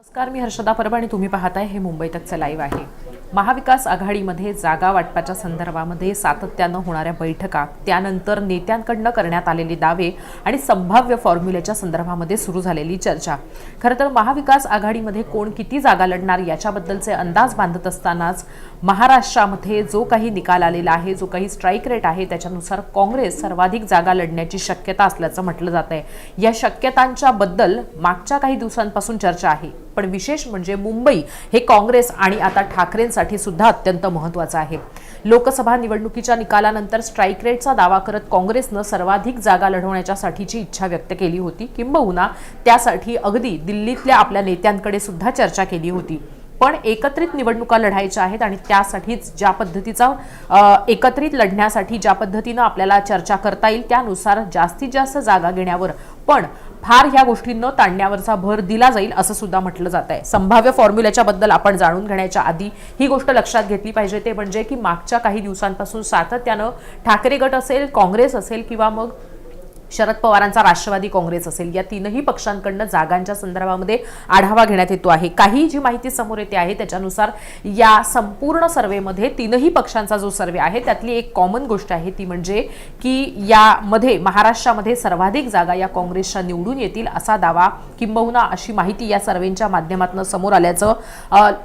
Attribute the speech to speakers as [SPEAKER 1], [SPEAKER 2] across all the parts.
[SPEAKER 1] नमस्कार मी हर्षदा परब आणि तुम्ही पाहताय हे मुंबई तकचं लाईव्ह आहे. महाविकास आघाडीमध्ये जागा वाटपाच्या संदर्भामध्ये सातत्यानं होणाऱ्या बैठका त्यानंतर नेत्यांकडनं करण्यात आलेले दावे आणि संभाव्य फॉर्म्युल्याच्या संदर्भामध्ये सुरू झालेली चर्चा. खरं तर महाविकास आघाडीमध्ये कोण किती जागा लढणार याच्याबद्दलचे अंदाज बांधत असतानाच महाराष्ट्रामध्ये जो काही निकाल आलेला आहे जो काही स्ट्राईक रेट आहे त्याच्यानुसार काँग्रेस सर्वाधिक जागा लढण्याची शक्यता असल्याचं म्हटलं जात आहे या शक्यतांच्याबद्दल मागच्या काही दिवसांपासून चर्चा आहे. पण विशेष म्हणजे मुंबई हे काँग्रेस आणि आता ठाकरेंसाठी सुद्धा अत्यंत महत्वाचं आहे. लोकसभा निवडणुकीच्या निकालानंतर स्ट्राईक रेटचा दावा करत काँग्रेसनं सर्वाधिक जागा लढवण्याच्यासाठीची इच्छा व्यक्त केली होती. किंबहुना त्यासाठी अगदी दिल्लीतल्या आपल्या नेत्यांकडे सुद्धा चर्चा केली होती. पण एकत्रित निवडणुका लढायच्या आहेत आणि त्यासाठीच ज्या पद्धतीचा एकत्रित लढण्यासाठी ज्या पद्धतीनं आपल्याला चर्चा करता येईल त्यानुसार जास्तीत जास्त जागा घेण्यावर. पण फार ह्या गोष्टींना ताणण्यावरचा भर दिला जाईल असं सुद्धा म्हटलं जात आहे. संभाव्य फॉर्म्युल्याच्या बद्दल आपण जाणून घेण्याच्या आधी ही गोष्ट लक्षात घेतली पाहिजे. ते म्हणजे की मागच्या काही दिवसांपासून सातत्यानं ठाकरे गट असेल काँग्रेस असेल किंवा मग शरद पवारांचा राष्ट्रवादी काँग्रेस असेल. या तीनही पक्षांकडनं जागांच्या संदर्भामध्ये आढावा घेण्यात येतो आहे. काही जी माहिती समोर येते आहे त्याच्यानुसार या संपूर्ण सर्वेमध्ये तीनही पक्षांचा जो सर्वे आहे त्यातली एक कॉमन गोष्ट आहे ती म्हणजे की यामध्ये महाराष्ट्रामध्ये सर्वाधिक जागा या काँग्रेसच्या निवडून येतील असा दावा किंबहुना अशी माहिती या सर्वेच्या माध्यमातून समोर आल्याचं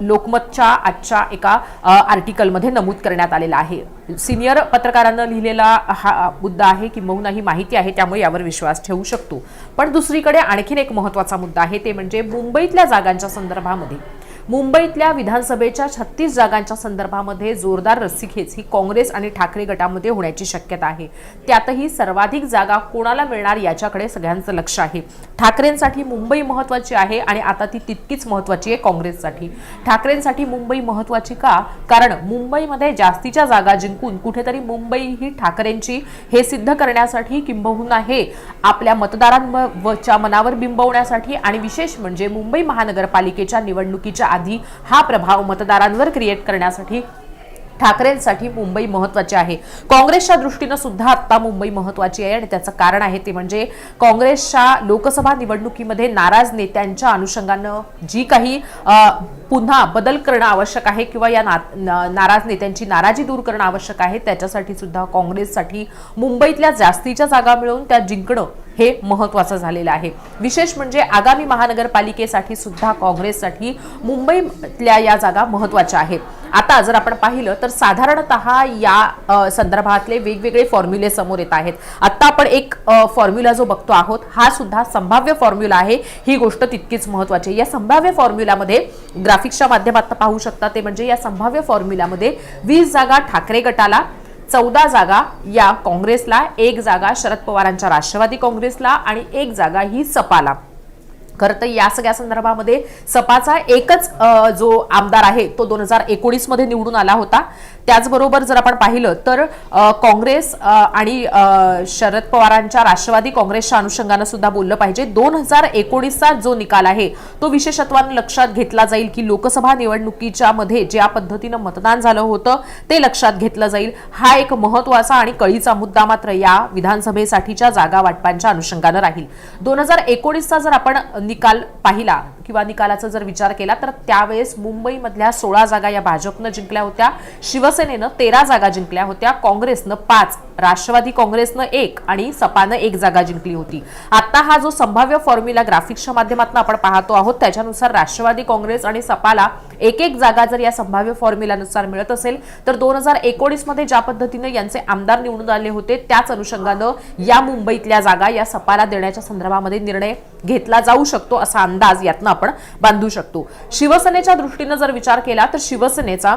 [SPEAKER 1] लोकमतच्या आजच्या एका आर्टिकलमध्ये नमूद करण्यात आलेलं आहे. सिनियर पत्रकारांना लिहिलेला हा मुद्दा आहे किंबहुना ही माहिती आहे त्यामुळे यावर विश्वास ठेवू शकतो. पण दुसरीकडे आणखीन एक महत्त्वाचा मुद्दा आहे ते म्हणजे मुंबईतल्या जागांच्या संदर्भामध्ये. मुंबईतल्या विधानसभेच्या छत्तीस जागांच्या संदर्भामध्ये जोरदार रस्सीखेच ही काँग्रेस आणि ठाकरे गटामध्ये होण्याची शक्यता आहे. त्यातही सर्वाधिक जागा कोणाला मिळणार याच्याकडे सगळ्यांचं लक्ष आहे. ठाकरेंसाठी मुंबई महत्वाची आहे आणि आता ती तितकीच महत्वाची आहे काँग्रेससाठी. ठाकरेंसाठी मुंबई महत्वाची का? कारण मुंबईमध्ये जास्तीच्या जागा जिंकून कुठेतरी मुंबई ही ठाकरेंची हे सिद्ध करण्यासाठी किंबहुना हे आपल्या मतदारांच्या मनावर बिंबवण्यासाठी आणि विशेष म्हणजे मुंबई महानगरपालिकेच्या निवडणुकीच्या आधी हा प्रभाव मतदारांवर क्रिएट करण्यासाठी ठाकरेंसाठी मुंबई महत्वाची आहे. काँग्रेसच्या दृष्टीनं सुद्धा आता मुंबई महत्वाची आहे आणि त्याचं कारण आहे ते म्हणजे काँग्रेसच्या लोकसभा निवडणुकीमध्ये नाराज नेत्यांच्या अनुषंगानं जी काही पुन्हा बदल करणं आवश्यक आहे किंवा या ना नाराज नेत्यांची नाराजी दूर करणं आवश्यक आहे त्याच्यासाठी सुद्धा काँग्रेससाठी मुंबईतल्या जास्तीच्या जागा मिळवून त्या जिंकणं हे महत्वाचं झालेलं आहे. विशेष म्हणजे आगामी महानगरपालिकेसाठी सुद्धा काँग्रेससाठी मुंबईतल्या या जागा महत्त्वाच्या आहेत आता जर आपण पाहिलं तर साधारणतः या संदर्भातले वेगवेगळे फॉर्म्युले समोर येत आहेत. आत्ता आपण एक फॉर्म्युला जो बघतो आहोत हा सुद्धा संभाव्य फॉर्म्युला आहे. ही गोष्ट तितकीच महत्वाची आहे. या संभाव्य फॉर्म्युल्यामध्ये ग्राफिक्सच्या माध्यमात पाहू शकता ते म्हणजे या संभाव्य फॉर्म्युल्यामध्ये वीस जागा ठाकरे गटाला चौदा जागा या काँग्रेसला एक जागा शरद पवारांच्या राष्ट्रवादी काँग्रेसला आणि एक जागा ही सपाला. खरं तर या सगळ्या संदर्भामध्ये सपाचा एकच जो आमदार आहे तो दोन हजार एकोणीसमध्ये निवडून आला होता. त्याचबरोबर जर आपण पाहिलं तर काँग्रेस आणि शरद पवारांच्या राष्ट्रवादी काँग्रेसच्या अनुषंगानं सुद्धा बोललं पाहिजे. दोन हजार एकोणीसचा जो निकाल आहे तो विशेषत्वानं लक्षात घेतला जाईल की लोकसभा निवडणुकीच्या मध्ये ज्या पद्धतीनं मतदान झालं होतं ते लक्षात घेतलं जाईल. हा एक महत्त्वाचा आणि कळीचा मुद्दा मात्र या विधानसभेसाठीच्या जागा वाटपांच्या अनुषंगानं राहील. दोन हजार एकोणीसचा जर आपण निकाल पाहिला किंवा निकालाचा जर विचार केला तर त्यावेळेस मुंबईमधल्या सोळा जागा या भाजपनं जिंकल्या होत्या. शिवसेनेनं तेरा जागा जिंकल्या होत्या. काँग्रेसनं पाच राष्ट्रवादी काँग्रेसनं एक आणि सपानं एक जागा जिंकली होती. आता हा जो संभाव्य फॉर्म्युला ग्राफिक्सच्या माध्यमातून आपण पाहतो आहोत त्याच्यानुसार राष्ट्रवादी काँग्रेस आणि सपाला एक एक जागा जर या संभाव्य फॉर्म्युलानुसार मिळत असेल तर दोन हजार एकोणीसमध्ये ज्या पद्धतीने यांचे आमदार निवडून आले होते त्याच अनुषंगानं या मुंबईतल्या जागा या सपाला देण्याच्या संदर्भामध्ये निर्णय घेतला जाऊ शकतो असा अंदाज यातनं आपण बांधू शकतो. शिवसेनेच्या दृष्टीनं जर विचार केला तर शिवसेनेचा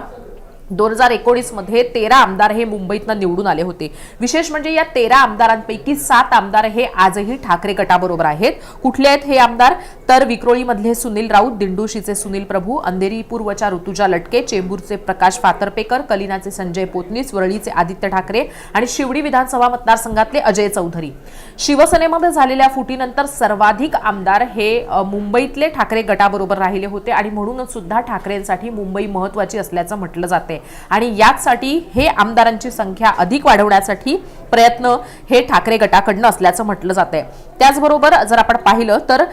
[SPEAKER 1] दोन हजार एकोणीसमध्ये तेरा आमदार हे मुंबईतनं निवडून आले होते. विशेष म्हणजे या तेरा आमदारांपैकी सात आमदार हे आजही ठाकरे गटाबरोबर आहेत. कुठले आहेत हे आमदार? तर विक्रोळीमधले सुनील राऊत दिंडोशीचे सुनील प्रभू अंधेरी पूर्वच्या ऋतुजा लटके चेंबूरचे प्रकाश फातर्पेकर कलिनाचे संजय पोतनीस वरळीचे आदित्य ठाकरे आणि शिवडी विधानसभा मतदारसंघातले अजय चौधरी. शिवसेनेमध्ये झालेल्या फुटीनंतर सर्वाधिक आमदार हे मुंबईतले ठाकरे गटाबरोबर राहिले होते आणि म्हणूनच सुद्धा ठाकरेंसाठी मुंबई महत्वाची असल्याचं म्हटलं जाते आणि याचसाठी हे आमदारांची संख्या अधिक वाढवण्यासाठी प्रयत्न हे ठाकरे गटाकडनं असल्याचं म्हटलं जाते त्याचबरोबर जर आपण पाहिलं तर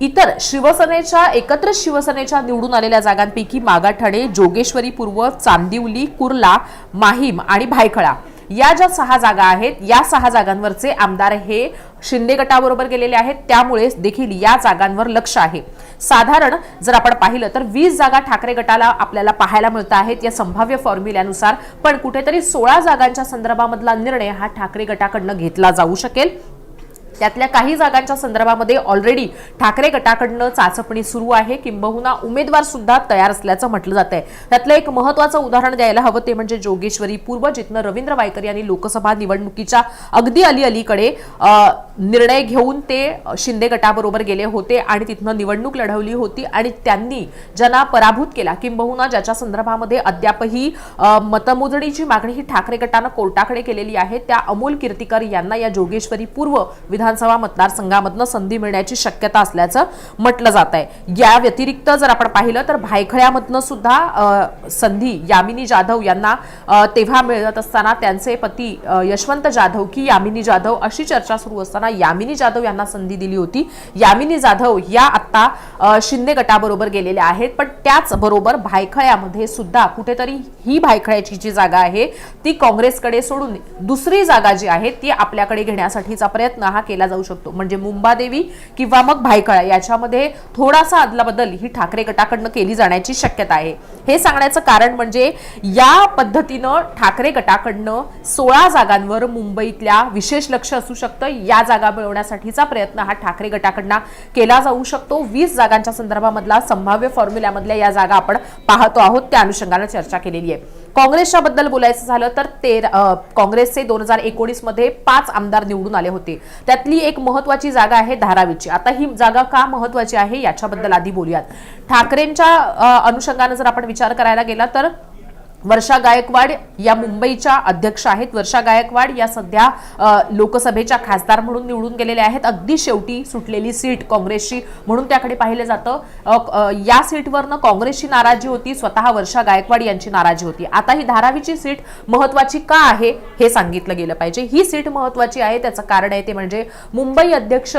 [SPEAKER 1] इतर शिवसेनेच्या एकत्र शिवसेनेच्या निवडून आलेल्या जागांपैकी मागाठाणे जोगेश्वरी पूर्व चांदिवली कुर्ला माहीम आणि भायखळा. या ज्या सहा जागा आहेत या सहा जागांवरचे आमदार हे शिंदे गटाबरोबर गेलेले आहेत. त्यामुळे देखील या जागांवर लक्ष आहे. साधारण जर आपण पाहिलं तर वीस जागा ठाकरे गटाला आपल्याला पाहायला मिळत आहेत या संभाव्य फॉर्म्युल्यानुसार. पण कुठेतरी सोळा जागांच्या संदर्भामधला निर्णय हा ठाकरे गटाकडनं घेतला जाऊ शकेल. त्यातल्या काही जागांच्या संदर्भामध्ये ऑलरेडी ठाकरे गटाकडनं चाचपणी सुरू आहे. किंबहुना उमेदवार सुद्धा तयार असल्याचं म्हटलं जात आहे त्यातलं एक महत्वाचं उदाहरण द्यायला हवं ते म्हणजे जोगेश्वरी पूर्व जिथनं रवींद्र वायकर यांनी लोकसभा निवडणुकीच्या अगदी अली अलीकडे निर्णय घेऊन ते शिंदे गटाबरोबर गेले होते आणि तिथनं निवडणूक लढवली होती आणि त्यांनी ज्यांना पराभूत केला किंबहुना ज्याच्या संदर्भामध्ये अद्यापही मतमोजणीची मागणी ही ठाकरे गटानं कोर्टाकडे केलेली आहे त्या अमोल कीर्तीकर यांना या जोगेश्वरी पूर्व विधानसभा मतदारसंघामधनं संधी मिळण्याची शक्यता असल्याचं म्हटलं जात आहे या व्यतिरिक्त जर आपण पाहिलं तर भायखळ्यामधनं सुद्धा संधी यामिनी जाधव यांना तेव्हा मिळत असताना त्यांचे पती यशवंत जाधव की यामिनी जाधव अशी चर्चा सुरू असताना यामिनी जाधव यांना संधी दिली होती. यामिनी जाधव या आता शिंदे गटाबरोबर गेलेल्या आहेत. पण त्याच बरोबर भायखळ्यामध्ये सुद्धा कुठेतरी ही भायखळ्याची जी जागा आहे ती काँग्रेसकडे सोडून दुसरी जागा जी आहे ती आपल्याकडे घेण्यासाठीचा प्रयत्न हा केला जाऊ शकतो. म्हणजे मुंबादेवी किंवा मग भायखळा याच्यामध्ये थोडासा अदलाबदल ही ठाकरे गटाकडनं केली जाण्याची शक्यता आहे. हे सांगण्याचं कारण म्हणजे या पद्धतीनं ठाकरे गटाकडनं सोळा जागांवर मुंबईतल्या विशेष लक्ष असू शकतं. या जागा मिळवण्यासाठीचा प्रयत्न हा ठाकरे गटाकडनं केला जाऊ शकतो. वीस जागांच्या संदर्भामधला संभाव्य फॉर्म्युल्यामधल्या या जागा आपण पाहतो आहोत. त्या अनुषंगाने चर्चा केलेली आहे. काँग्रेसच्या बद्दल बोलायचं झालं तर ते काँग्रेसचे दोन हजार एकोणीसमध्ये पाच आमदार निवडून आले होते. त्यातली एक महत्वाची जागा आहे धारावीची. आता ही जागा का महत्वाची आहे याच्याबद्दल आधी बोलूयात. ठाकरेंच्या अनुषंगानं जर आपण विचार करायला गेला तर वर्षा गायकवाड या मुंबईच्या अध्यक्ष आहेत. वर्षा गायकवाड या सध्या लोकसभेच्या खासदार म्हणून निवडून गेलेल्या आहेत. अगदी शेवटी सुटलेली सीट काँग्रेसची म्हणून त्याकडे पाहिलं जातं. या सीटवरनं काँग्रेसची नाराजी होती स्वतः वर्षा गायकवाड यांची नाराजी होती. आता ही धारावीची सीट महत्वाची का आहे हे सांगितलं गेलं पाहिजे. ही सीट महत्वाची आहे त्याचं कारण आहे ते म्हणजे मुंबई अध्यक्ष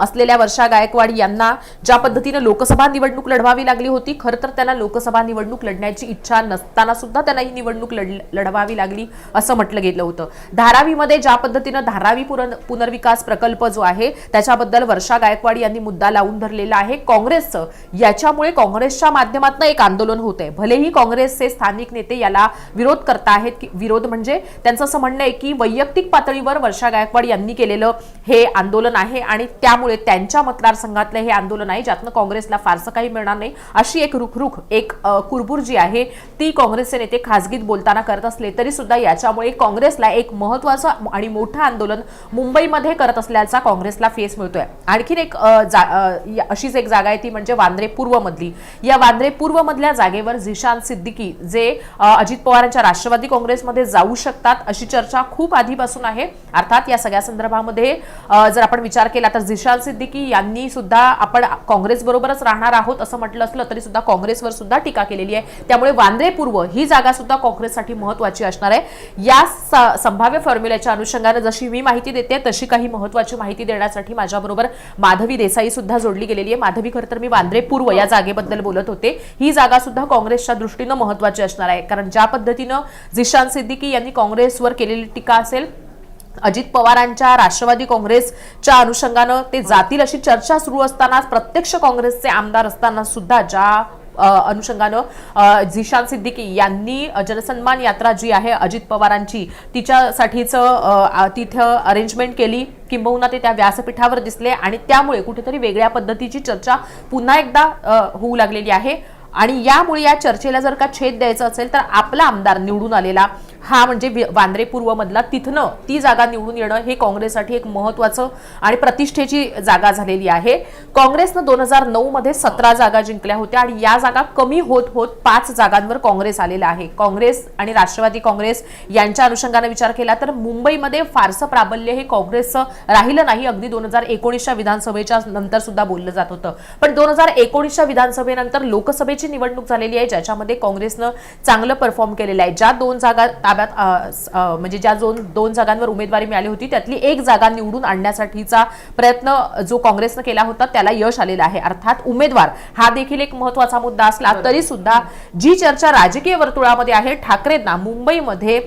[SPEAKER 1] असलेल्या वर्षा गायकवाड यांना ज्या पद्धतीनं लोकसभा निवडणूक लढवावी लागली होती खरं तर त्यांना लोकसभा निवडणूक लढण्याची इच्छा नसताना सुद्धा त्यांना ही निवडणूक लढ- लढवावी लागली असं म्हटलं गेलं होतं. धारावीमध्ये ज्या पद्धतीनं धारावी पुनर् पुनर्विकास प्रकल्प जो आहे त्याच्याबद्दल वर्षा गायकवाड यांनी मुद्दा लावून धरलेला आहे. काँग्रेसचं याच्यामुळे काँग्रेसच्या माध्यमातून एक आंदोलन होत आहे. भलेही काँग्रेसचे स्थानिक नेते याला विरोध करता आहेत की विरोध म्हणजे त्यांचं असं म्हणणं आहे की वैयक्तिक पातळीवर वर्षा गायकवाड यांनी केलेलं हे आंदोलन आहे आणि त्यामुळे त्यांच्या मतदारसंघातलं हे आंदोलन आहे ज्यातनं काँग्रेसला फारसं काही मिळणार नाही. अशी एक रुखरुख एक कुरबुर जी आहे. ती काँग्रेसचे नेते खासगीत बोलताना करत असले तरी सुद्धा याच्यामुळे काँग्रेसला एक महत्वाचं आणि मोठं आंदोलन मुंबईमध्ये करत असल्याचा काँग्रेसला फेस मिळतोय. आणखीन एक अशीच एक जागा आहे ती म्हणजे वांद्रे पूर्व मधली या वांद्रे पूर्व मधल्या जागेवर झिशान सिद्दीकी जे अजित पवारांच्या राष्ट्रवादी काँग्रेसमध्ये जाऊ शकतात अशी चर्चा खूप आधीपासून आहे. अर्थात या सगळ्या संदर्भामध्ये जर आपण विचार केला तर झिशान सिद्दीकी यांनी सुद्धा आपण काँग्रेस बरोबरच राहणार आहोत असं म्हटलं असलं तरी सुद्धा काँग्रेसवर सुद्धा टीका केलेली आहे. त्यामुळे वांद्रे पूर्व ही जागा सुद्धा काँग्रेससाठी महत्वाची असणार आहे. या स- संभाव्य फॉर्म्युल्याच्या अनुषंगाने जशी मी माहिती देते तशी काही महत्वाची माहिती देण्यासाठी माझ्याबरोबर माधवी देसाई सुद्धा जोडली गेलेली आहे. माधवी खरं तर मी वांद्रे पूर्व या जागेबद्दल बोलत होते. ही जागा सुद्धा काँग्रेसच्या दृष्टीनं महत्वाची असणार आहे. कारण ज्या पद्धतीनं जिशांत सिद्दीकी यांनी काँग्रेसवर केलेली टीका असेल अजित पवारांच्या राष्ट्रवादी काँग्रेसच्या अनुषंगानं ते जातील अशी चर्चा सुरू असताना प्रत्यक्ष काँग्रेसचे आमदार असताना सुद्धा ज्या अनुषंगानं झिशान सिद्दीकी यांनी जनसन्मान यात्रा जी आहे अजित पवारांची तिच्यासाठीचं तिथं अरेंजमेंट केली. किंबहुना ते त्या व्यासपीठावर दिसले आणि त्यामुळे कुठेतरी वेगळ्या पद्धतीची चर्चा पुन्हा एकदा होऊ लागलेली आहे. आणि यामुळे या चर्चेला जर का छेद द्यायचा असेल तर आपला आमदार निवडून आलेला हा म्हणजे वांद्रे पूर्वमधला तिथनं ती जागा निवडून येणं हे काँग्रेससाठी एक महत्वाचं आणि प्रतिष्ठेची जागा झालेली आहे. काँग्रेसनं दोन हजार नऊ मध्ये सतरा जागा जिंकल्या होत्या आणि या जागा कमी होत होत पाच जागांवर काँग्रेस आलेला आहे. काँग्रेस आणि राष्ट्रवादी काँग्रेस यांच्या अनुषंगाने विचार केला तर मुंबईमध्ये फारसं प्राबल्य हे काँग्रेसचं राहिलं नाही. अगदी दोन हजार एकोणीसच्या विधानसभेच्या नंतर सुद्धा बोललं जात होतं. पण दोन हजार एकोणीसच्या विधानसभेनंतर लोकसभेची निवडणूक झालेली आहे ज्याच्यामध्ये काँग्रेसनं चांगलं परफॉर्म केलेलं आहे. ज्या दोन जागा ताब्यात म्हणजे ज्या दोन दोन जागांवर उमेदवारी मिळाली होती त्यातली एक जागा निवडून आणण्यासाठीचा प्रयत्न जो काँग्रेसनं केला होता त्याला यश आलेलं आहे. अर्थात उमेदवार हा देखील एक महत्त्वाचा मुद्दा असला तरी सुद्धा जी चर्चा राजकीय वर्तुळामध्ये आहे ठाकरेंना मुंबईमध्ये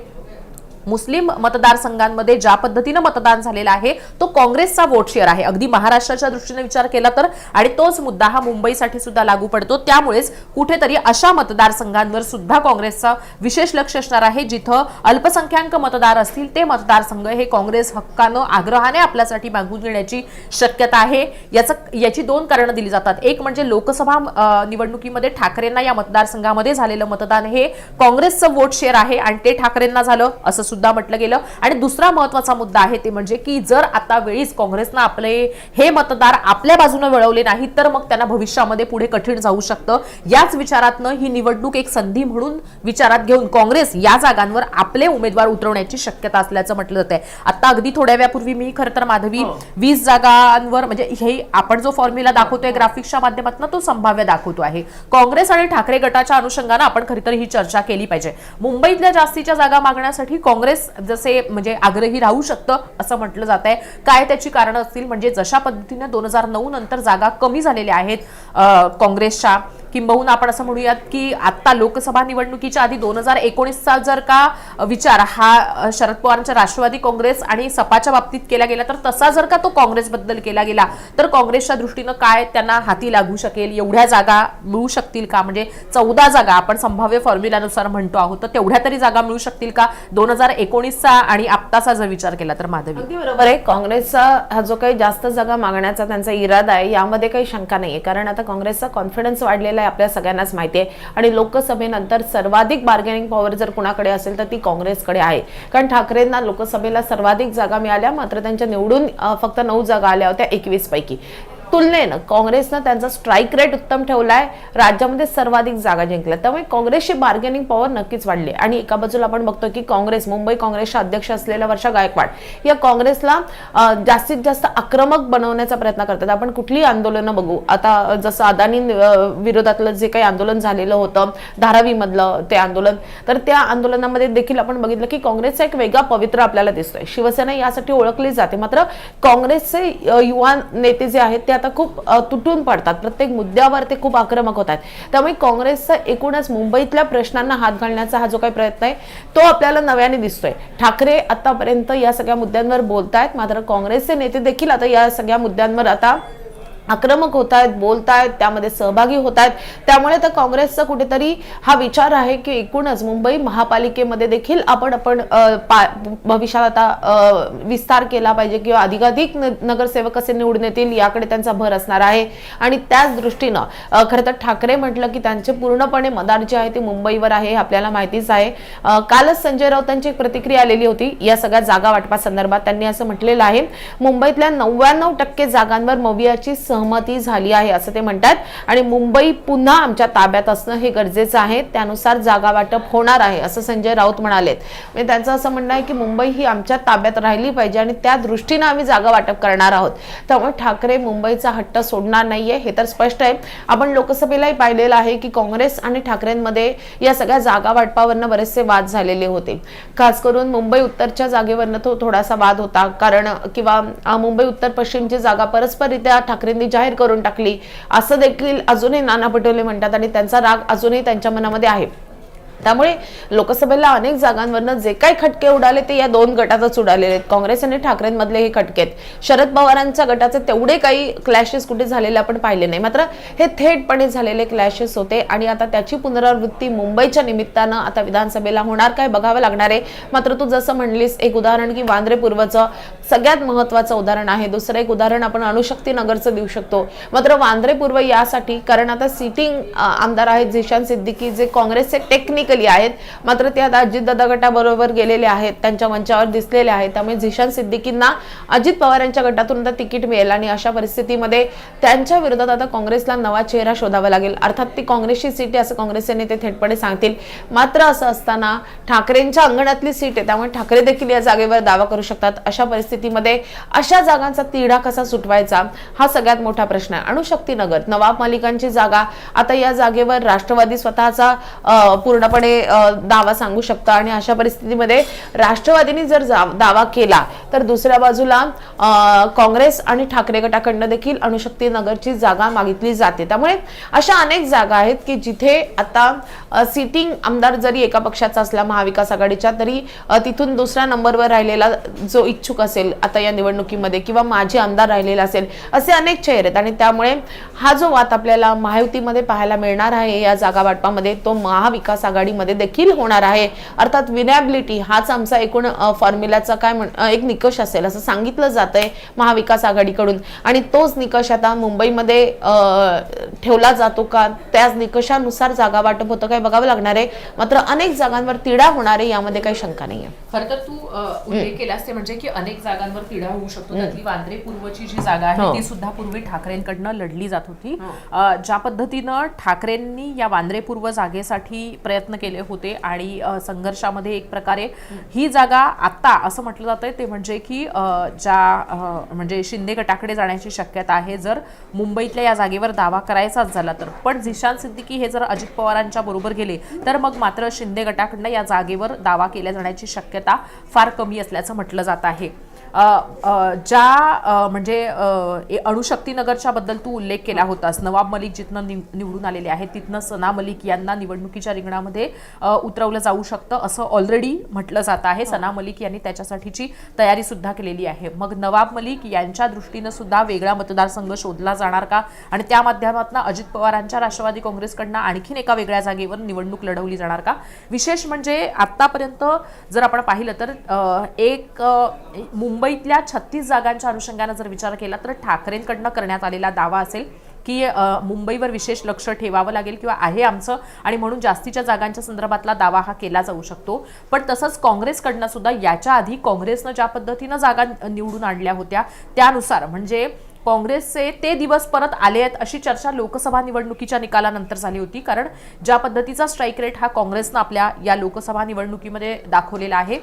[SPEAKER 1] मुस्लिम मतदारसंघांमध्ये ज्या पद्धतीनं मतदान झालेलं आहे तो काँग्रेसचा वोट शेअर आहे. अगदी महाराष्ट्राच्या दृष्टीने विचार केला तर आणि तोच मुद्दा हा मुंबईसाठी सुद्धा लागू पडतो. त्यामुळेच कुठेतरी अशा मतदारसंघांवर सुद्धा काँग्रेसचं विशेष लक्ष असणार आहे. जिथं अल्पसंख्याक मतदार असतील ते मतदारसंघ हे काँग्रेस हक्कानं आग्रहाने आपल्यासाठी मागून घेण्याची शक्यता आहे. याचं याची दोन कारणं दिली जातात. एक म्हणजे लोकसभा निवडणुकीमध्ये ठाकरेंना या मतदारसंघामध्ये झालेलं मतदान हे काँग्रेसचं वोट शेअर आहे आणि ते ठाकरेंना झालं असं सुद्धा म्हटलं गेलं. आणि दुसरा महत्त्वाचा मुद्दा आहे ते म्हणजे की जर आता वेळीच काँग्रेसनं आपले हे मतदार आपल्या बाजूने वळवले नाहीत तर मग त्यांना भविष्यामध्ये पुढे कठीण जाऊ शकतं. याच विचारातनं ही निवडणूक एक संधी म्हणून विचारात घेऊन काँग्रेस या जागांवर आपले उमेदवार उतरवण्याची शक्यता असल्याचं म्हटलं जात आहे आता अगदी थोड्या वेळापूर्वी मी खरं तर माधवी वीस जागांवर म्हणजे हे आपण जो फॉर्म्युला दाखवतोय ग्राफिक्सच्या माध्यमातून तो संभाव्य दाखवतो आहे. काँग्रेस आणि ठाकरे गटाच्या अनुषंगानं आपण खरी तर ही चर्चा केली पाहिजे. मुंबईतल्या जास्तीच्या जागा मागण्यासाठी काँग्रेस जसे म्हणजे आग्रही राहू शकतं असं म्हटलं जात आहे काय त्याची कारणं असतील? म्हणजे जशा पद्धतीने दोन हजार नऊ नंतर जागा कमी झालेल्या आहेत काँग्रेसच्या किंबहुना आपण असं म्हणूयात की आता लोकसभा निवडणुकीच्या आधी दोन हजार एकोणीसचा जर का विचार हा शरद पवारांच्या राष्ट्रवादी काँग्रेस आणि सपाच्या बाबतीत केला गेला तर तसा जर का तो काँग्रेसबद्दल केला गेला तर काँग्रेसच्या दृष्टीनं काय त्यांना हाती लागू शकेल? एवढ्या जागा मिळू शकतील का? म्हणजे चौदा जागा आपण संभाव्य फॉर्म्युल्यानुसार म्हणतो आहोत तर तेवढ्या तरी जागा मिळू शकतील का? दोन हजार एकोणीसचा आणि आत्ताचा जर विचार केला तर माधवी.
[SPEAKER 2] अगदी बरोबर आहे. काँग्रेसचा हा जो काही जास्त जागा मागण्याचा त्यांचा इरादा आहे यामध्ये काही शंका नाहीये. कारण आता काँग्रेसचा कॉन्फिडन्स वाढलेला आहे आपल्या सगळ्यांनाच माहिती आहे. आणि लोकसभेनंतर सर्वाधिक बार्गेनिंग पॉवर जर कुणाकडे असेल तर ती काँग्रेसकडे आहे. कारण ठाकरेंना लोकसभेला सर्वाधिक जागा मिळाल्या मात्र त्यांच्या निवडून फक्त नऊ जागा आल्या होत्या एकवीस पैकी तुलनेनं काँग्रेसनं त्यांचा स्ट्राईक रेट उत्तम ठेवलाय राज्यामध्ये सर्वाधिक जागा जिंकल्या. त्यामुळे काँग्रेसची बार्गेनिंग पॉवर नक्कीच वाढली. आणि एका बाजूला आपण बघतो की काँग्रेस मुंबई काँग्रेसच्या अध्यक्ष असलेल्या वर्षा गायकवाड या काँग्रेसला जास्तीत जास्त आक्रमक बनवण्याचा प्रयत्न करतात. आपण कुठलीही आंदोलनं बघू. आता जसं अदानी विरोधातलं जे काही आंदोलन झालेलं होतं धारावीमधलं ते आंदोलन तर त्या आंदोलनामध्ये देखील आपण बघितलं की काँग्रेसचा एक वेगळा पवित्र आपल्याला दिसतोय. शिवसेना यासाठी ओळखली जाते. मात्र काँग्रेसचे युवा नेते जे आहेत त्या आता खूप तुटून पडतात. प्रत्येक मुद्द्यावर ते खूप आक्रमक होत आहेत त्यामुळे काँग्रेसचा एकूणच मुंबईतल्या प्रश्नांना हात घालण्याचा हा जो काही प्रयत्न आहे तो आपल्याला नव्याने दिसतोय. ठाकरे आतापर्यंत या सगळ्या मुद्द्यांवर बोलतायत. मात्र काँग्रेसचे नेते देखील आता या सगळ्या मुद्द्यांवर आता आक्रमक होत आहेत बोलत आहेत त्यामध्ये सहभागी होत आहेत त्यामुळे तर काँग्रेसचा कुठेतरी हा विचार आहे की एकूणच मुंबई महापालिकेमध्ये देखील आपण आपण पा- भविष्यात आता विस्तार केला पाहिजे किंवा अधिकाधिक न- नगरसेवक कसे निवडून येतील याकडे त्यांचा भर असणार आहे. आणि त्याच दृष्टीनं खरं तर ठाकरे म्हटलं की त्यांचे पूर्णपणे मदार जे आहे ते मुंबईवर आहे हे आपल्याला माहितीच आहे. कालच संजय राऊतांची एक प्रतिक्रिया आलेली होती. या सगळ्या जागा वाटपासंदर्भात त्यांनी असं म्हटलेलं आहे. मुंबईतल्या नव्याण्णव टक्के जागांवर मवियाची सहमती झाली आहे असं ते म्हणतात. आणि मुंबई पुन्हा आमच्या ताब्यात असणं हे गरजेचं आहे. त्यानुसार जागा वाटप होणार आहे असं संजय राऊत म्हणालेत. म्हणजे त्यांचं असं म्हणणं आहे की मुंबई ही आमच्या ताब्यात राहिली पाहिजे आणि त्या दृष्टीनं आम्ही जागा वाटप करणार आहोत. त्यामुळे ठाकरे मुंबईचा हट्ट सोडणार नाहीये हे तर स्पष्ट आहे. आपण लोकसभेलाही पाहिलेलं आहे की काँग्रेस आणि ठाकरेंमध्ये या सगळ्या जागा वाटपावरनं बरेचसे वाद झालेले होते. खास करून मुंबई उत्तरच्या जागेवरनं तो थोडासा वाद होता. कारण किंवा मुंबई उत्तर पश्चिमची जागा परस्पररित्या ठाकरेंनी जाहीर करून टाकली. असं देखील अजूनही नाना पटोले म्हणतात आणि त्यांचा राग अजूनही त्यांच्या मनामध्ये आहे. त्यामुळे लोकसभेला अनेक जागांवरनं जे काही खटके उडाले ते या दोन गटातच उडालेले आहेत. काँग्रेस आणि ठाकरेंमधले हे खटके आहेत. शरद पवारांच्या गटाचे तेवढे काही क्लॅशेस कुठे झालेले आपण पाहिले नाही. मात्र हे थेटपणे झालेले क्लॅशेस होते आणि आता त्याची पुनरावृत्ती मुंबईच्या निमित्तानं आता विधानसभेला होणार काय बघावं लागणार आहे. मात्र तू जसं म्हणलीस एक उदाहरण की वांद्रे पूर्वचं सगळ्यात महत्वाचं उदाहरण आहे. दुसरं एक उदाहरण आपण अणुशक्ती नगरचं देऊ शकतो. मात्र वांद्रे पूर्व यासाठी कारण आता सिटिंग आमदार आहेत झिशान सिद्दीकी जे काँग्रेसचे टेक्निक टेक्निकली आहेत. मात्र ते आता अजितदादा गटाबरोबर गेलेले आहेत. त्यांच्या मंचावर दिसलेले आहेत. त्यामुळे झिशान सिद्दीकींना अजित पवार यांच्या गटातून आता तिकीट मिळेल आणि अशा परिस्थितीमध्ये त्यांच्या विरोधात आता काँग्रेसला नवा चेहरा शोधावा लागेल. अर्थात ती काँग्रेसची सीट आहे असं काँग्रेसचे नेते थेटपणे सांगतील. मात्र असं असताना ठाकरेंच्या अंगणातली सीट आहे. त्यामुळे ठाकरे देखील या जागेवर दावा करू शकतात. अशा परिस्थितीमध्ये अशा जागांचा तिढा कसा सुटवायचा हा सगळ्यात मोठा प्रश्न आहे. अणुशक्तीनगर नवाब मालिकांची जागा आता या जागेवर राष्ट्रवादी स्वतःचा पूर्णपणे पूर्णपणे दावा सांगू शकता. आणि अशा परिस्थितीमध्ये राष्ट्रवादीने जर जा- दावा केला तर दुसऱ्या बाजूला काँग्रेस आणि ठाकरे गटाकडनं देखील अणुशक्ती नगरची जागा मागितली जाते. त्यामुळे अशा अनेक जागा आहेत की जिथे आता सिटिंग आमदार जरी एका पक्षाचा असला महाविकास आघाडीच्या तरी तिथून दुसऱ्या नंबरवर राहिलेला जो इच्छुक असेल आता या निवडणुकीमध्ये किंवा माझे आमदार राहिलेला असेल असे अनेक चेहरे आहेत. आणि त्यामुळे हा जो वाद आपल्याला महायुतीमध्ये पाहायला मिळणार आहे या जागा वाटपामध्ये तो महाविकास आघाडीमध्ये देखील होणार आहे. अर्थात विनॅबिलिटी हाच आमचा एकूण अ, फॉर्म्युल्याचा काय म्हण एक निकष असेल असं सांगितलं जात आहे महाविकास आघाडीकडून. आणि तोच निकष आता मुंबईमध्ये ठेवला जातो का? त्याच निकषानुसार जागा वाटप होतं काय बघावं लागणार आहे. मात्र अनेक जागांवर तिढा होणार आहे यामध्ये काही शंका नाही आहे
[SPEAKER 1] खरं तर तू उल्लेख केलास ते म्हणजे की अनेक जागांवर तिढा होऊ शकतो. त्यातली वांद्रे पूर्वची जी जागा
[SPEAKER 2] हो.
[SPEAKER 1] आहे ती सुद्धा पूर्वी ठाकरेंकडनं लढली जात होती. अ, ज्या पद्धतीनं ठाकरेंनी या वांद्रे पूर्व जागेसाठी प्रयत्न केले होते आणि संघर्षामध्ये एक प्रकारे ही जागा आता असं म्हटलं जातंय ते म्हणजे की ज्या म्हणजे शिंदे गटाकडे जाण्याची शक्यता आहे जर मुंबईतल्या या जागेवर दावा करायचाच झाला तर. पण झिशान सिद्दीकी हे जर अजित पवारांच्या बरोबर गेले तर मग मात्र शिंदे गटाकडनं या जागेवर दावा केल्या जाण्याची शक्यता फार कमी असल्याचं म्हटलं जात आहे. ज्या म्हणजे अ, ए- अणुशक्ती नगरच्या बद्दल तू उल्लेख केला होतास. नवाब मलिक जिथनं निव- निवडून आलेले आहेत तिथनं सना मलिक यांना निवडणुकीच्या रिंगणामध्ये उतरवलं जाऊ शकतं असं ऑलरेडी म्हटलं जात आहे. सना मलिक यांनी त्याच्यासाठीची तयारी सुद्धा केलेली आहे. मग नवाब मलिक यांच्या दृष्टीनं सुद्धा वेगळा मतदारसंघ शोधला जाणार का? आणि त्या माध्यमातून अजित पवारांच्या राष्ट्रवादी काँग्रेसकडनं आणखीन एका वेगळ्या जागेवर निवडणूक लढवली जाणार का? विशेष म्हणजे आतापर्यंत जर आपण पाहिलं तर एक अ, मुंबईतल्या छत्तीस जागांच्या अनुषंगानं जर विचार केला तर ठाकरेंकडनं करण्यात आलेला दावा असेल की मुंबईवर विशेष लक्ष ठेवावं लागेल किंवा आहे आमचं आणि म्हणून जास्तीच्या जागांच्या संदर्भातला दावा हा केला जाऊ शकतो. पण तसंच काँग्रेसकडनं सुद्धा याच्या आधी काँग्रेसनं ज्या पद्धतीनं जागा निवडून आणल्या होत्या त्यानुसार म्हणजे काँग्रेसचे ते दिवस परत आले आहेत अशी चर्चा लोकसभा निवडणुकीच्या निकालानंतर झाली होती. कारण ज्या पद्धतीचा स्ट्राईक रेट हा काँग्रेसनं आपल्या या लोकसभा निवडणुकीमध्ये दाखवलेला आहे.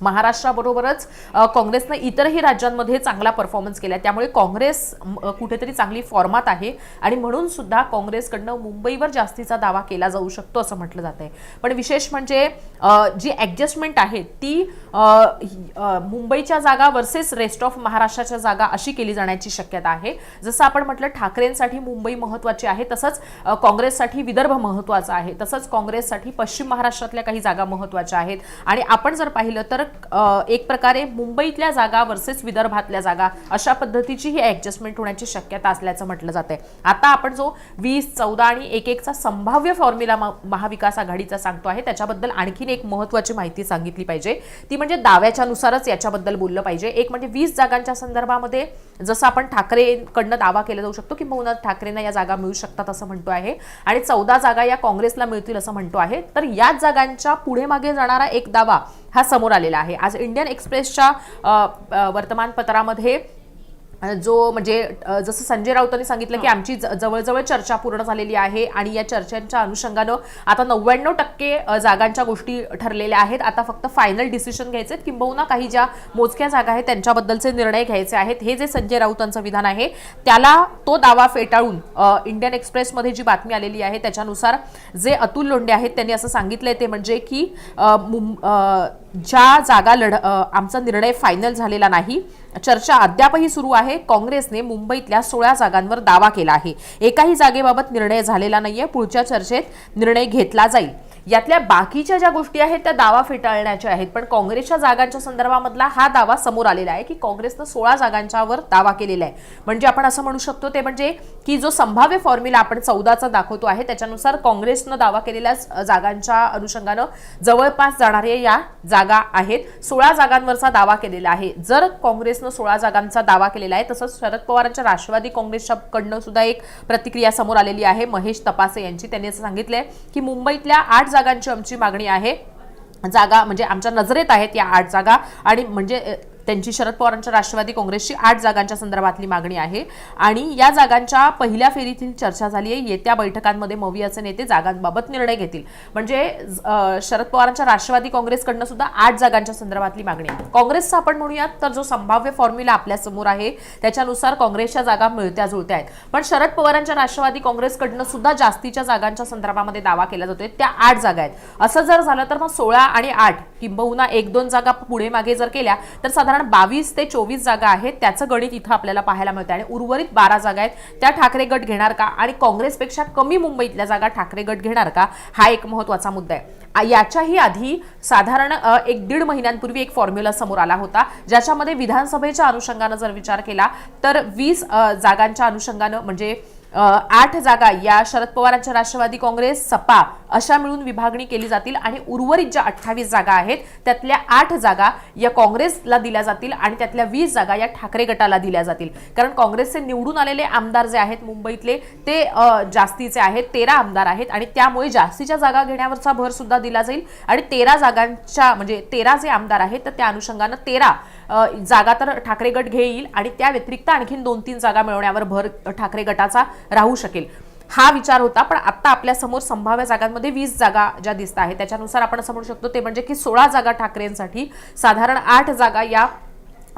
[SPEAKER 1] महाराष्ट्राबरोबरच काँग्रेसनं इतरही राज्यांमध्ये चांगला परफॉर्मन्स केला त्यामुळे काँग्रेस कुठेतरी चांगली फॉर्मात आहे आणि म्हणून सुद्धा काँग्रेसकडनं मुंबईवर जास्तीचा दावा केला जाऊ शकतो असं म्हटलं जात आहे. पण विशेष म्हणजे जी ॲडजस्टमेंट आहे ती मुंबईच्या जागा वर्सेस रेस्ट ऑफ महाराष्ट्राच्या जागा अशी केली जाण्याची शक्यता आहे. जसं आपण म्हटलं ठाकरेंसाठी मुंबई महत्त्वाची आहे तसंच काँग्रेससाठी विदर्भ महत्त्वाचा आहे तसंच काँग्रेससाठी पश्चिम महाराष्ट्रातल्या काही जागा महत्त्वाच्या आहेत. आणि आपण जर पाहिलं तर तर एक प्रकारे मुंबईतल्या जागा वर्सेस विदर्भातल्या जागा. अशा पद्धतीची ही ॲडजस्टमेंट होण्याची शक्यता असल्याचं म्हटलं जात आहे आता आपण जो वीस चौदा आणि एक एकचा संभाव्य फॉर्म्युला महाविकास आघाडीचा सांगतो आहे त्याच्याबद्दल आणखीन एक महत्त्वाची माहिती सांगितली पाहिजे. ती म्हणजे दाव्याच्यानुसारच याच्याबद्दल बोललं पाहिजे. एक म्हणजे वीस जागांच्या संदर्भामध्ये जसं आपण ठाकरेकडनं दावा केला जाऊ शकतो किंवा ठाकरेंना या जागा मिळू शकतात असं म्हणतो आहे. आणि चौदा जागा या काँग्रेसला मिळतील असं म्हणतो आहे. तर याच जागांच्या पुढे मागे जाणारा एक दावा हा समोर आलेला आहे. आज इंडियन एक्सप्रेसच्या वर्तमानपत्रामध्ये जो म्हणजे जसं संजय राऊतांनी सांगितलं की आमची ज- जवळजवळ चर्चा पूर्ण झालेली आहे आणि या चर्चांच्या अनुषंगानं आता नव्याण्णव टक्के जागांच्या गोष्टी ठरलेल्या आहेत. आता फक्त फायनल डिसिशन घ्यायचे आहेत. किंबहुना काही ज्या मोजक्या जागा आहेत त्यांच्याबद्दलचे निर्णय घ्यायचे आहेत. हे जे संजय राऊतांचं विधान आहे त्याला तो दावा फेटाळून इंडियन एक्सप्रेसमध्ये जी बातमी आलेली आहे त्याच्यानुसार जे अतुल लोंढे आहेत त्यांनी असं सांगितलंय ते म्हणजे की ज्या जागा लढ आमचा निर्णय फायनल झालेला नाही चर्चा अद्यापही सुरू आहे. काँग्रेसने मुंबईतल्या सोळा जागांवर दावा केला आहे. एकाही जागेबाबत निर्णय झालेला नाहीये. पुढच्या चर्चेत निर्णय घेतला जाईल. यातल्या बाकीच्या ज्या गोष्टी आहेत त्या दावा फेटाळण्याच्या आहेत. पण काँग्रेसच्या जागांच्या संदर्भामधला हा दावा समोर आलेला आहे की काँग्रेसनं सोळा जागांच्यावर दावा केलेला आहे. म्हणजे आपण असं म्हणू शकतो ते म्हणजे की जो संभाव्य फॉर्म्युला आपण चौदाचा दाखवतो आहे त्याच्यानुसार काँग्रेसनं दावा केलेल्या जागांच्या अनुषंगानं जवळपास जाणाऱ्या या जागा आहेत. सोळा जागांवरचा दावा केलेला आहे. जर काँग्रेसनं सोळा जागांचा दावा केलेला आहे तसंच शरद पवारांच्या राष्ट्रवादी काँग्रेसच्या कडनं सुद्धा एक प्रतिक्रिया समोर आलेली आहे. महेश तपासे यांची. त्यांनी असं सांगितलंय की मुंबईतल्या आठ जागांची आमची मागणी आहे. जागा म्हणजे आमच्या नजरेत आहेत या आठ जागा आणि म्हणजे त्यांची शरद पवारांच्या राष्ट्रवादी काँग्रेसची आठ जागांच्या संदर्भातली मागणी आहे. आणि या जागांच्या पहिल्या फेरीतील चर्चा झाली आहे. येत्या बैठकांमध्ये मवियाचे नेते जागांबाबत निर्णय घेतील. म्हणजे शरद पवारांच्या राष्ट्रवादी काँग्रेसकडनं सुद्धा आठ जागांच्या संदर्भातली मागणी आहे. काँग्रेसचा आपण म्हणूयात तर जो संभाव्य फॉर्म्युला आपल्यासमोर आहे त्याच्यानुसार काँग्रेसच्या जागा मिळत्या जुळत्या आहेत. पण शरद पवारांच्या राष्ट्रवादी काँग्रेसकडनं सुद्धा जास्तीच्या जागांच्या संदर्भामध्ये दावा केला जातोय. त्या आठ जागा आहेत. असं जर झालं तर मग सोळा आणि आठ किंबहुना एक दोन जागा पुढे मागे जर केल्या तर साधारण बावीस ते चोवीस जागा आहेत त्याचं गणित इथं आपल्याला पाहायला मिळतं आणि उर्वरित बारा जागा आहेत त्या ठाकरे गट घेणार का? आणि काँग्रेसपेक्षा कमी मुंबईतल्या जागा ठाकरे गट घेणार का? हा एक महत्त्वाचा मुद्दा आहे. याच्याही आधी साधारण एक दीड महिन्यांपूर्वी एक फॉर्म्युला समोर आला होता ज्याच्यामध्ये विधानसभेच्या अनुषंगानं जर विचार केला तर वीस जागांच्या अनुषंगानं म्हणजे आठ जागा या शरद पवारांच्या राष्ट्रवादी काँग्रेस सपा अशा मिळून विभागणी केली जातील आणि उर्वरित ज्या अठ्ठावीस जागा आहेत त्यातल्या आठ जागा या काँग्रेसला दिल्या जातील आणि त्यातल्या वीस जागा या ठाकरे गटाला दिल्या जातील. कारण काँग्रेसचे निवडून आलेले आमदार जे आहेत मुंबईतले ते जास्तीचे आहेत तेरा आमदार आहेत आणि त्यामुळे जास्तीच्या जागा घेण्यावरचा भर सुद्धा दिला जाईल आणि तेरा जागांच्या म्हणजे तेरा जे आमदार आहेत तर त्या अनुषंगानं तेरा जागा तर ठाकरे गट घेईल आणि त्या व्यतिरिक्त आणखीन दोन तीन जागा मिळवण्यावर भर ठाकरे गटाचा राहू शकेल. हा विचार होता पण आता आपल्यासमोर संभाव्य जागांमध्ये वीस जागा ज्या दिसत आहेत त्याच्यानुसार आपण असं म्हणू शकतो ते म्हणजे की सोळा जागा ठाकरेंसाठी साधारण आठ जागा या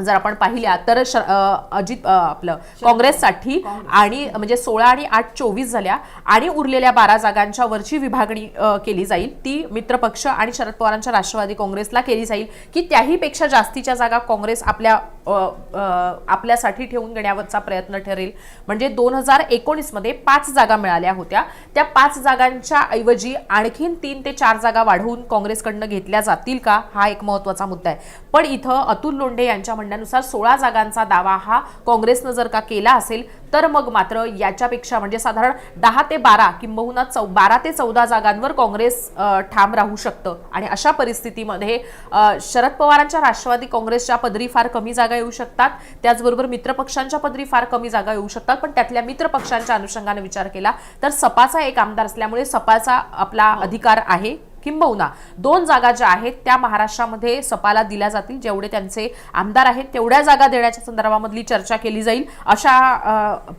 [SPEAKER 1] जर आपण पाहिल्या तर अजित आपलं काँग्रेससाठी आणि म्हणजे सोळा आणि आठ चोवीस झाल्या आणि उरलेल्या बारा जागांच्या वरची विभागणी केली जाईल. ती मित्रपक्ष आणि शरद पवारांच्या राष्ट्रवादी काँग्रेसला केली जाईल की त्याही पेक्षा जास्तीच्या जागा काँग्रेस आपल्या आपल्यासाठी ठेवून घेण्यावरचा प्रयत्न ठरेल. म्हणजे दोन हजार एकोणीसमध्ये पाच जागा मिळाल्या होत्या. त्या पाच जागांच्या ऐवजी आणखीन तीन ते चार जागा वाढवून काँग्रेसकडनं घेतल्या जातील का? हा एक महत्त्वाचा मुद्दा आहे. पण इथं अतुल लोंढे यांच्या म्हणण्यानुसार सोळा जागांचा दावा हा काँग्रेसनं जर का केला असेल तर मग मात्र याच्यापेक्षा म्हणजे साधारण दहा ते बारा किंबहुना चौ बारा ते चौदा जागांवर काँग्रेस ठाम राहू शकतं. आणि अशा परिस्थितीमध्ये शरद पवारांच्या राष्ट्रवादी काँग्रेसच्या पदरी फार कमी जागा येऊ शकतात. त्याचबरोबर मित्रपक्षांच्या पदरी फार कमी जागा येऊ शकतात. पण त्यातल्या मित्रपक्षांच्या अनुषंगाने विचार केला तर सपाचा एक आमदार असल्यामुळे सपाचा आपला अधिकार आहे. किंबहुना दोन जागा ज्या आहेत त्या महाराष्ट्रामध्ये सपाला दिल्या जातील. जेवढे त्यांचे आमदार आहेत तेवढ्या जागा देण्याच्या संदर्भामधली चर्चा केली जाईल. अशा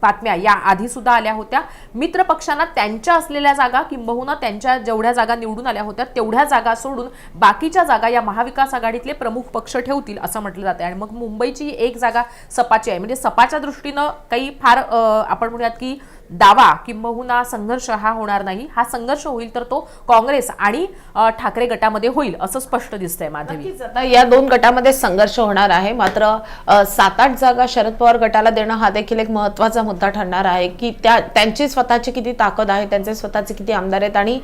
[SPEAKER 1] बातम्या या आधी सुद्धा आल्या होत्या. मित्र पक्षांना त्यांच्या असलेल्या जागा किंबहुना त्यांच्या जेवढ्या जागा निवडून आल्या होत्या तेवढ्या जागा सोडून बाकीच्या जागा या महाविकास आघाडीतले प्रमुख पक्ष ठेवतील असं म्हटलं जाते आणि मग मुंबईची एक जागा सपाची आहे. म्हणजे सपाच्या दृष्टीनं काही फार आपण म्हणूयात की दावा किंबहुना संघर्ष हा होणार नाही. हा संघर्ष होईल तर तो काँग्रेस आणि ठाकरे गटामध्ये होईल असं स्पष्ट दिसतंय माधवी.
[SPEAKER 2] आता या दोन गटामध्ये संघर्ष होणार आहे. मात्र सात आठ जागा शरद पवार गटाला देणं हा देखील एक महत्त्वाचा मुद्दा ठरणार आहे की त्या त्यांची स्वतःची किती ताकद आहे त्यांचे स्वतःचे किती आमदार आहेत आणि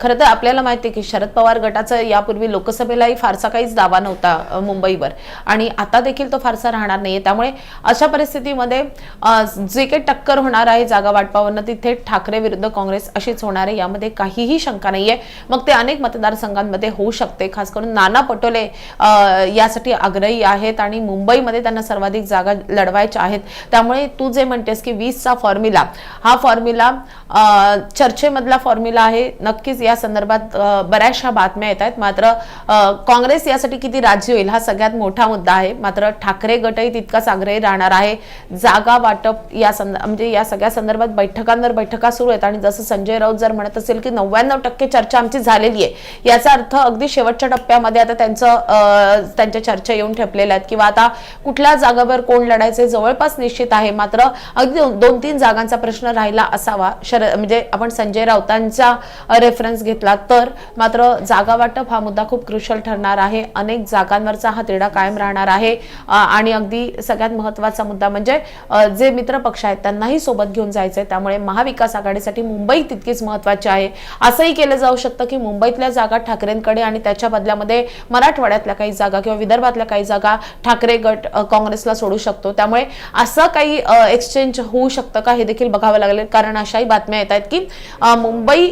[SPEAKER 2] खरं तर आपल्याला माहिती आहे की शरद पवार गटाचं यापूर्वी लोकसभेलाही फारसा काहीच दावा नव्हता मुंबईवर. आणि आता देखील तो फारसा राहणार नाहीये. त्यामुळे अशा परिस्थितीमध्ये जे काही टक्कर होणार आहे जागा वाटपावरनं तिथे ठाकरे विरुद्ध काँग्रेस अशीच होणार आहे यामध्ये काहीही शंका नाहीये. मग ते अनेक मतदारसंघांमध्ये होऊ शकते खास करून नाना पटोले यासाठी आग्रही आहेत आणि मुंबईमध्ये त्यांना सर्वाधिक जागा लढवायच्या आहेत. त्यामुळे तू जे म्हणतेस की वीसचा फॉर्म्युला हा फॉर्म्युला चर्चेमधला फॉर्म्युला आहे. नक्कीच या संदर्भात बऱ्याचशा बातम्या येत आहेत. मात्र काँग्रेस यासाठी किती राजी होईल हा सगळ्यात मोठा मुद्दा आहे. मात्र ठाकरे गटही तितकाच आग्रही राहणार आहे. जागा वाटप या संद म्हणजे या सगळ्या संदर्भात बैठकांवर बैठका सुरू आहेत. आणि जसं संजय राऊत जर म्हणत असेल की नव्याण्णव टक्के चर्चा आमची झालेली आहे याचा अर्थ अगदी शेवटच्या टप्प्यामध्ये आता त्यांचं त्यांच्या चर्चा येऊन ठेपलेल्या आहेत. किंवा आता कुठल्या जागावर कोण लढायचे जवळपास निश्चित आहे. मात्र अगदी दोन- तीन जागांचा प्रश्न राहिला असावा. शर म्हणजे आपण संजय राऊतांचा रेफरन्स घेतला तर मात्र जागा वाटप हा मुद्दा खूप क्रुशल ठरणार आहे. अनेक जागांवरचा हा तिढा कायम राहणार आहे. आणि अगदी सगळ्यात महत्त्वाचा मुद्दा म्हणजे जे मित्र पक्ष आहेत त्यांनाही सोबत घेऊन जायचंय. त्यामुळे महाविकास आघाडीसाठी मुंबई तितकीच महत्वाची आहे. असंही केलं जाऊ शकतं की मुंबईतल्या जागा ठाकरेंकडे आणि त्याच्या बदल्यामध्ये मराठवाड्यातल्या काही जागा किंवा विदर्भातल्या काही जागा ठाकरे गट काँग्रेसला सोडू शकतो. त्यामुळे असं काही एक्सचेंज होऊ शकतं का हे देखील बघावं लागेल. कारण अशाही बातम्या येत आहेत की मुंबई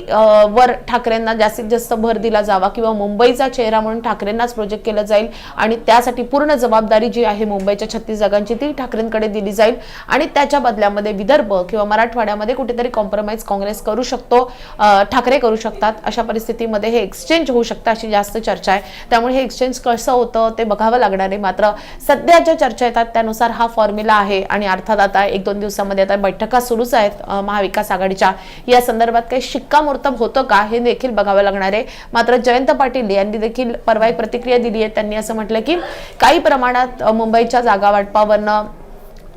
[SPEAKER 2] वर ठाकरेंना जास्तीत जास्त भर दिला जावा किंवा मुंबईचा चेहरा म्हणून ठाकरेंनाच प्रोजेक्ट केलं जाईल आणि त्यासाठी पूर्ण जबाबदारी जी आहे मुंबईच्या छत्तीस जागांची ती ठाकरेंकडे दिली जाईल आणि त्याच्या बदल्यामध्ये विदर्भ किंवा मराठवाड्यामध्ये कुठेतरी कॉम्प्रोमाइज काँग्रेस करू शकतो ठाकरे करू शकतात. अशा परिस्थितीमध्ये हे एक्सचेंज होऊ शकतं अशी जास्त चर्चा आहे. त्यामुळे हे एक्सचेंज कसं होतं ते बघावं लागणार आहे. मात्र सध्या ज्या चर्चा येतात त्यानुसार हा फॉर्म्युला आहे आणि अर्थात आता एक दोन दिवसामध्ये आता बैठका सुरूच आहेत महाविकास आघाडीच्या. या संदर्भात काही शिक्कामोर्तब होतं का हे देखील बघावं लागणार आहे. मात्र जयंत पाटील यांनी देखील परवा एक प्रतिक्रिया दिली आहे. त्यांनी असं म्हटलं की काही प्रमाणात मुंबईच्या जागा वाटपावरनं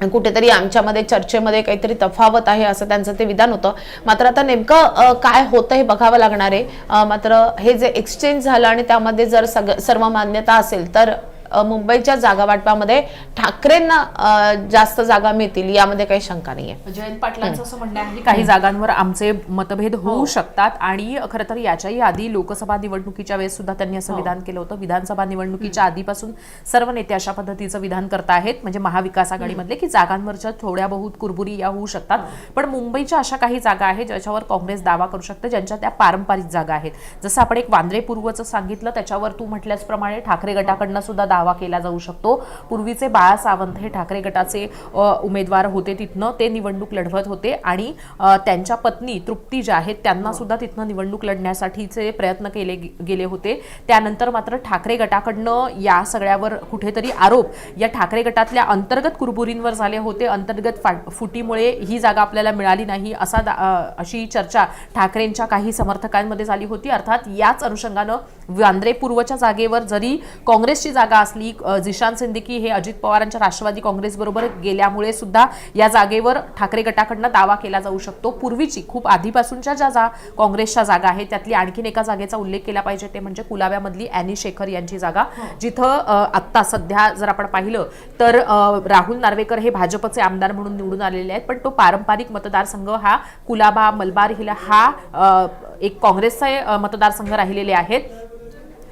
[SPEAKER 2] कुठेतरी आमच्यामध्ये चर्चेमध्ये काहीतरी तफावत आहे असं त्यांचं ते विधान होतं. मात्र आता नेमकं काय होतं हे बघावं लागणार आहे. मात्र हे जे एक्सचेंज झालं आणि त्यामध्ये जर सग सर्व मान्यता असेल तर मुंबईच्या जागा वाटपामध्ये ठाकरेंना जास्त जागा मिळतील यामध्ये काही शंका नाहीये.
[SPEAKER 1] जयंत पाटलांचं असं म्हणणं आहे की काही जागांवर आमचे मतभेद होऊ शकतात आणि खरं तर याच्याही आधी लोकसभा निवडणुकीच्या वेळेस सुद्धा त्यांनी असं विधान केलं होतं. विधानसभा निवडणुकीच्या आधीपासून सर्व नेते अशा पद्धतीचं विधान करत आहेत. म्हणजे महाविकास आघाडीमधले की जागांवरच्या थोड्या बहुत कुरबुरी या होऊ शकतात. पण मुंबईच्या अशा काही जागा आहेत ज्याच्यावर काँग्रेस दावा करू शकते ज्यांच्या त्या पारंपरिक जागा आहेत. जसं आपण एक वांद्रे पूर्वचं सांगितलं त्याच्यावर तू म्हटल्याचप्रमाणे ठाकरे गटाकडनं सुद्धा दावा केला जाऊ शकतो. पूर्वीचे बाळा सावंत हे ठाकरे गटाचे उमेदवार होते तिथनं. ते निवडणूक लढवत होते आणि त्यांच्या पत्नी तृप्ती ज्या आहेत त्यांना सुद्धा तिथनं निवडणूक लढण्यासाठीचे प्रयत्न केले गेले होते. त्यानंतर मात्र ठाकरे गटाकडनं या सगळ्यावर कुठेतरी आरोप या ठाकरे गटातल्या अंतर्गत कुरबुरींवर झाले होते. अंतर्गत फुटीमुळे ही जागा आपल्याला मिळाली नाही असा अशी चर्चा ठाकरेंच्या काही समर्थकांमध्ये झाली होती. अर्थात याच अनुषंगानं वांद्रे पूर्वच्या जागेवर जरी काँग्रेसची जागा असली अ, जिशान सिंदीकी हे अजित पवारांच्या राष्ट्रवादी काँग्रेस बरोबर गेल्यामुळे सुद्धा या जागेवर ठाकरे गटाकडनं दावा केला जाऊ शकतो. पूर्वीची खूप आधीपासूनच्या ज्या जा काँग्रेसच्या जागा आहेत त्यातली आणखीन एका जागेचा उल्लेख केला पाहिजे ते म्हणजे कुलाब्यामधली अॅनी शेखर यांची जागा. जिथं अ, आत्ता सध्या जर आपण पाहिलं तर राहुल नार्वेकर हे भाजपचे आमदार म्हणून निवडून आलेले आहेत पण तो पारंपरिक मतदारसंघ हा कुलाबा मलबार हिला हा एक काँग्रेसचे मतदारसंघ राहिलेले आहेत.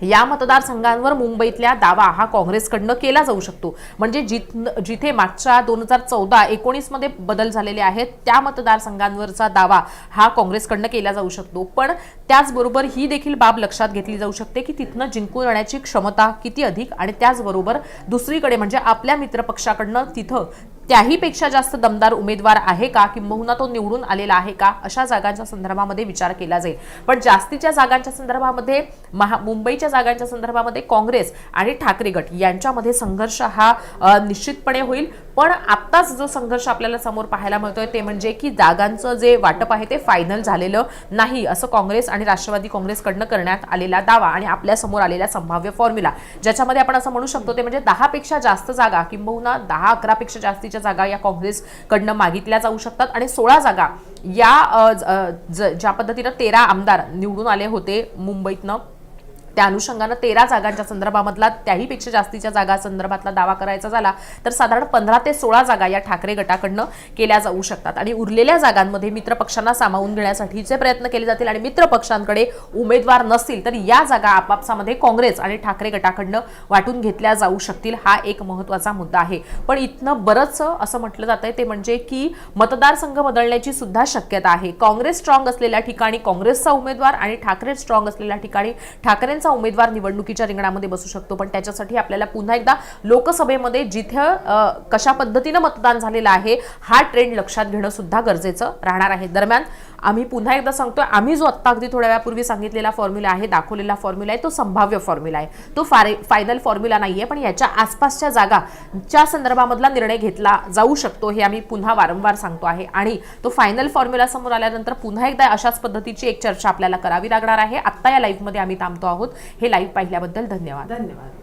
[SPEAKER 1] या मतदारसंघांवर मुंबईतल्या दावा हा काँग्रेसकडनं केला जाऊ शकतो. म्हणजे जिथ जिथे मागच्या दोन हजार चौदा एकोणीसमध्ये बदल झालेले आहेत त्या मतदारसंघांवरचा दावा हा काँग्रेसकडनं केला जाऊ शकतो. पण त्याचबरोबर ही देखील बाब लक्षात घेतली जाऊ शकते की तिथनं जिंकून येण्याची क्षमता किती अधिक आणि त्याचबरोबर दुसरीकडे म्हणजे आपल्या मित्रपक्षाकडनं तिथं त्याहीपेक्षा जास्त दमदार उमेदवार आहे का? किंबहुना तो निवडून आलेला आहे का? अशा जागांच्या संदर्भामध्ये विचार केला जाईल. पण जास्तीच्या जागांच्या संदर्भामध्ये महा मुंबईच्या जागांच्या संदर्भामध्ये काँग्रेस आणि ठाकरे गट यांच्यामध्ये संघर्ष हा निश्चितपणे होईल. पण आत्ताच जो संघर्ष आपल्याला समोर पाहायला मिळतोय ते म्हणजे की जागांचं जे वाटप आहे ते फायनल झालेलं नाही असं काँग्रेस आणि राष्ट्रवादी काँग्रेसकडनं करण्यात आलेला दावा आणि आपल्यासमोर आलेला संभाव्य फॉर्म्युला ज्याच्यामध्ये आपण असं म्हणू शकतो ते म्हणजे दहापेक्षा जास्त जागा किंबहुना दहा अकरापेक्षा जास्तीच्या जागा या काँग्रेसकडनं मागितल्या जाऊ शकतात. आणि सोळा जागा या ज- ज्या पद्धतीनं तेरा आमदार निवडून आले होते मुंबईतनं त्या अनुषंगानं तेरा जागांच्या संदर्भामधला त्याहीपेक्षा जास्तीच्या जागा संदर्भातला दावा करायचा झाला तर साधारण पंधरा ते सोळा जागा या ठाकरे गटाकडनं केल्या जाऊ शकतात. आणि उरलेल्या जागांमध्ये मित्र पक्षांना सामावून घेण्यासाठीचे प्रयत्न केले जातील आणि मित्र पक्षांकडे उमेदवार नसतील तर या जागा आपापसामध्ये काँग्रेस आणि ठाकरे गटाकडनं वाटून घेतल्या जाऊ शकतील हा एक महत्त्वाचा मुद्दा आहे. पण इथनं बरंच असं म्हटलं जात आहे ते म्हणजे की मतदारसंघ बदलण्याची सुद्धा शक्यता आहे. काँग्रेस स्ट्रॉंग असलेल्या ठिकाणी काँग्रेसचा उमेदवार आणि ठाकरे स्ट्रॉंग असलेल्या ठिकाणी ठाकरे ठाकरेंचा उमेदवार निवडणुकीच्या रिंगणामध्ये बसू शकतो. पण त्याच्यासाठी आपल्याला पुन्हा एकदा लोकसभेमध्ये जिथे कशा पद्धतीनं मतदान झालेलं आहे हा ट्रेंड लक्षात घेणं सुद्धा गरजेचं राहणार आहे. दरम्यान आम्ही पुन्हा एकदा सांगतोय आम्ही जो आत्ता अगदी थोड्या वेळापूर्वी सांगितलेला फॉर्म्युला आहे दाखवलेला फॉर्म्युला आहे तो संभाव्य फॉर्म्युला आहे. तो फार फायनल फॉर्म्युला आहे पण याच्या आसपासच्या जागाच्या संदर्भामधला निर्णय घेतला जाऊ शकतो हे आम्ही पुन्हा वारंवार सांगतो आहे. आणि तो फायनल फॉर्म्युला समोर आल्यानंतर पुन्हा एकदा अशाच पद्धतीची एक चर्चा आपल्याला करावी लागणार आहे. आत्ता या लाईव्हमध्ये आम्ही थांबतो आहोत. हे लाईव्ह पाहिल्याबद्दल धन्यवाद.
[SPEAKER 2] धन्यवाद.